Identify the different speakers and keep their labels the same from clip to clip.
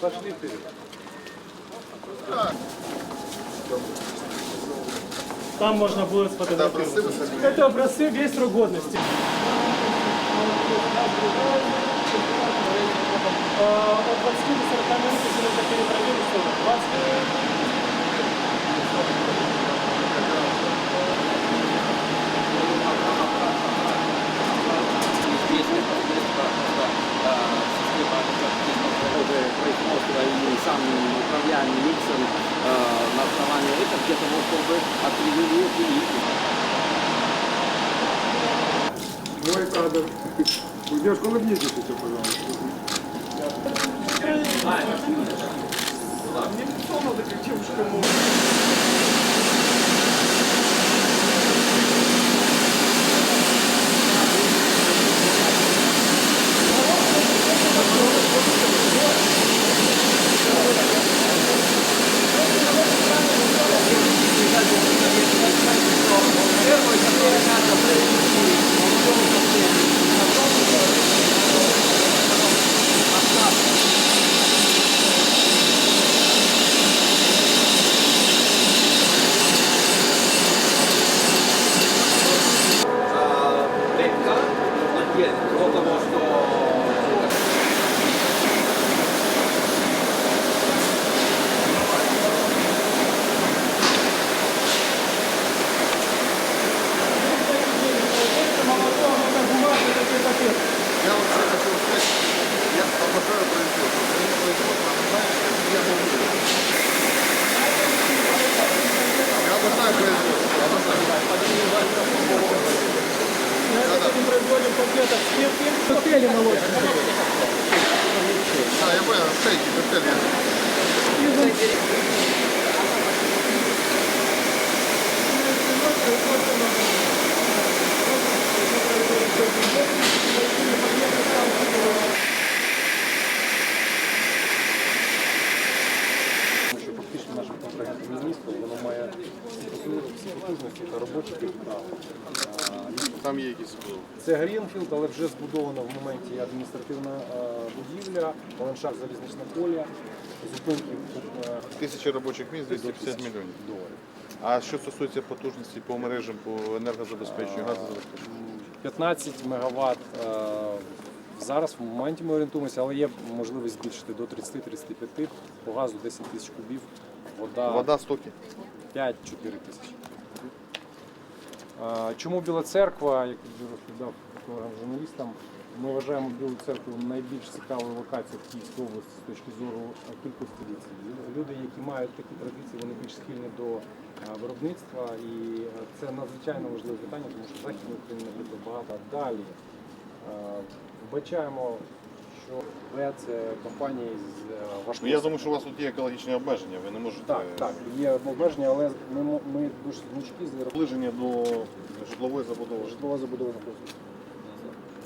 Speaker 1: Пошли вперед.
Speaker 2: Там можно будет сфотографировать. Это образцы весь срок годности. Э, От 20 до 40 минут, если перепроверить,
Speaker 3: главным управляемым лицам э, на основании этого для того, чтобы отрегулировать их.
Speaker 4: Давай, правда, уйдешь колыбничек еще, пожалуйста.
Speaker 5: А, мне надо ну, к девушке
Speaker 2: можно. Производим пакетов скидки. Коктейли молочные.
Speaker 5: А, я понял, шейки, коктейли.
Speaker 1: Є місто, воно має всі потужності та робочі капітал.
Speaker 5: Там є якісь
Speaker 1: Це Грінфілд, але вже збудована в моменті адміністративна е, будівля, ландшафт залізничне поле, зупинки е,
Speaker 5: тисячі робочих місць, 250 мільйонів.
Speaker 1: доларів.
Speaker 5: А що стосується потужності по мережам, по енергозабезпеченню, газозабезпеченню?
Speaker 1: 15 мегаватт. е, Зараз в моменті ми орієнтуємося, але є можливість збільшити до 30-35 по газу 10 тисяч кубів, вода,
Speaker 5: Вода стоки.
Speaker 1: 5-4 тисячі. А, Чому Біла церква, як я вже розповідав журналістам, ми вважаємо Білу церкву найбільш цікавою локацією в Київській області з точки зору кількості ліцій. Люди, які мають такі традиції, вони більш схильні до виробництва, і це надзвичайно важливе питання, тому що Західна Україна, наприклад, багато далі. Вбачаємо, що це компанії з е, важкого
Speaker 5: Ну, я думаю, що у вас тут є екологічні обмеження, ви не можете
Speaker 1: так, так, є обмеження, але ми, ми дуже гнучкі з
Speaker 5: наближення до житлової забудови.
Speaker 1: житлова забудова на.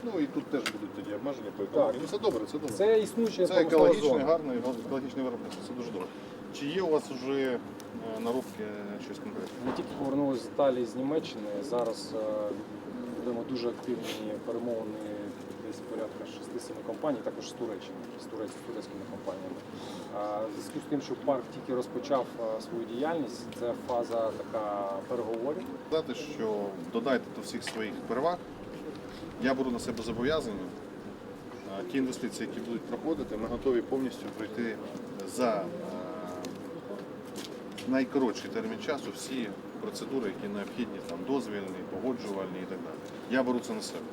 Speaker 5: Ну і тут теж будуть тоді обмеження по екології. Ну це добре, це добре.
Speaker 1: Це існуюча
Speaker 5: Це
Speaker 1: промислова
Speaker 5: екологічне,
Speaker 1: зона.
Speaker 5: гарне екологічне виробництво, це дуже добре. Чи є у вас вже е, наробки щось конкретне?
Speaker 1: Ми тільки повернулися з Італії з Німеччини. Зараз е, ведемо дуже активні перемовини десь порядка 6-7 компаній, також з Туреччини, з, турець, з турецькими компаніями. Зв'язку з тим, що парк тільки розпочав свою діяльність, це фаза така переговорів.
Speaker 5: Сказати, що додайте до всіх своїх переваг. Я беру на себе зобов'язання. Ті інвестиції, які будуть проходити, ми готові повністю пройти за найкоротший термін часу всі процедури, які необхідні, там дозвільні, погоджувальні і так далі. Я беру це на себе.